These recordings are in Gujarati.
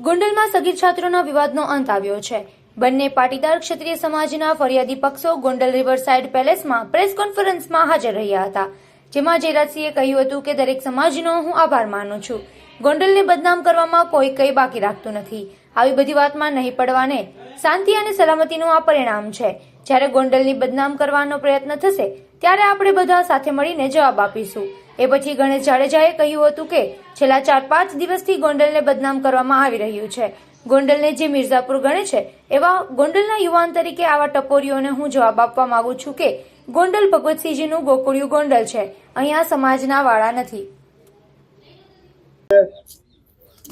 ગોંડલમાં સગીર છાત્રોના વિવાદનો અંત આવ્યો છે. બંને પાટીદાર ક્ષત્રિય સમાજના ફરિયાદી પક્ષો ગોંડલ રિવરસાઇડ પેલેસમાં પ્રેસ કોન્ફરન્સમાં હાજર રહ્યા હતા. જેમાં જયરાજસિંહે કહ્યું હતું કે દરેક સમાજનો હું આભાર માનું છું. ગોંડલને બદનામ કરવામાં કોઈ કંઈ બાકી રાખતું નથી. આવી બધી વાતમાં નહીં પડવાને શાંતિ અને સલામતીનું આ પરિણામ છે. જ્યારે ગોંડલની બદનામ કરવાનો પ્રયત્ન થશે, ત્યારે આપણે બધા સાથે મળીને જવાબ આપીશું. એ પછી ગણેશ જાડેજાએ કહ્યું હતું કે છેલ્લા ચાર પાંચ દિવસથી ગોંડલને બદનામ કરવામાં આવી રહ્યું છે. ગોંડલને જે મિર્ઝાપુર ગણે છે, એવા ગોંડલના યુવાન તરીકે આવા ટપોરીઓને હું જવાબ આપવા માંગુ છું કે ગોંડલ ભગવતસિંહજીનું ગોકુળિયું ગોંડલ છે. અહીંયા સમાજના વાળા નથી.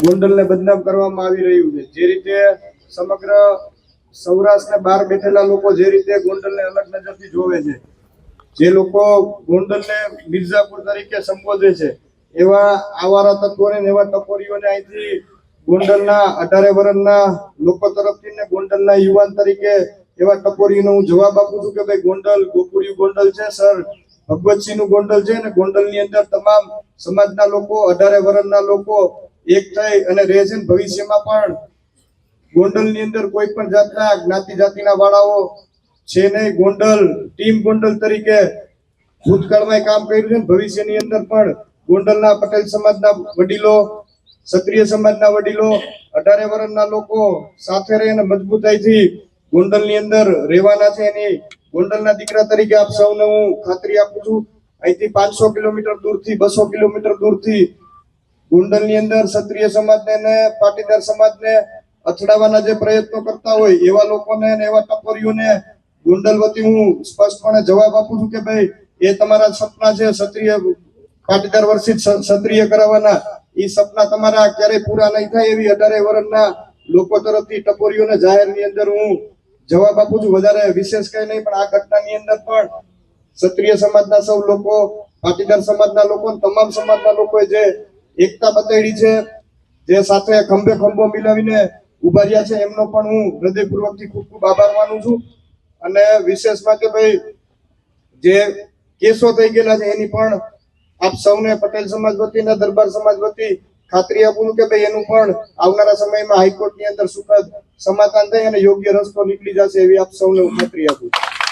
ગોંડલને બદનામ કરવામાં આવી રહ્યું છે. જે રીતે સમગ્ર સૌરાષ્ટ્રને બહાર બેઠેલા લોકો જે રીતે ગોંડલને અલગ નજરથી જોવે છે. જે લોકો ગોંડલને મિર્ઝાપુર તરીકે સંબોધે છે, એવા આવારા તત્વોને ને એવા ટકોરીઓને અહીંથી ગોંડલના અઢારે વર્ષના લોકો તરફથી ને ગોંડલના યુવાન તરીકે એવા ટકોરીનો હું જવાબ આપું છું કે ભાઈ ગોંડલ, ગોકુળિયું ગોંડલ છે, સર. ભગવતસિંહનું ગોંડલ છે અને ગોંડલની અંદર તમામ સમાજના લોકો, અઢારે વર્ષના લોકો એક થઈ અને રહે છે ભવિષ્યમાં પણ. ગોંડલની અંદર કોઈ પણ જાતના જ્ઞાતિ જાતિના વાળાઓ નહીં ગોંડલ, ટીમ ગોંડલ તરીકે ભૂતકાળમાં કામ કર્યું છે ભવિષ્યની અંદર પણ ગોંડલના પટેલ સમાજના વડીલો, ક્ષત્રિય સમાજના વડીલો, અઢારે વર્ષના લોકો સાથે રહીને મજબૂતાઈથી ગોંડલની અંદર રહેવાના છે. એની ગોંડલના દીકરા તરીકે આપ સૌને હું ખાતરી આપું છું, અહીંથી પાંચસો કિલોમીટર દૂરથી બસો કિલોમીટર દૂરથી ગોંડલની અંદર ક્ષત્રિય સમાજને પાટીદાર સમાજને અથડાવવાના જે પ્રયત્નો કરતા હોય એવા લોકોને એવા ટપોરીઓને ગોંડલ વતી હું સ્પષ્ટપણે જવાબ આપું છું કે ભાઈ, એ તમારા સપના છે, ક્ષત્રિય પાટીદાર વર્ષિત ક્ષ- ક્ષત્રિય કરાવવાના. એ સપના તમારા ક્યારેય પૂરા નહીં થાય એવી અઢારે વર્ષના લોકો તરફથી ટપોરીઓને જાહેરની અંદર હું જવાબ આપું છું. વધારે વિશેષ કઈ નહીં, પણ આ ઘટનાની અંદર પણ ક્ષત્રિય સમાજના સૌ લોકો, પાટીદાર સમાજના લોકો તમામ સમાજના લોકોએ જે એકતા બતાડી છે, જે સાથે ખંભે ખંભો મિલાવીને ઊભા રહ્યા છે, એમનો પણ હું હૃદયપૂર્વકથી ખૂબ ખૂબ આભાર માનું છું. અને વિશેષમાં કે ભાઈ, જે કેસો થઈ ગયેલા છે, એની પણ આપ સૌને પટેલ સમાજ વતી અને દરબાર સમાજ વતી ખાતરી આપું કે ભાઈ, એનું પણ આવનારા સમયમાં હાઈકોર્ટની અંદર સુખદ સમાધાન થાય અને યોગ્ય રસ્તો નીકળી જશે એવી આપ સૌને ખાતરી આપું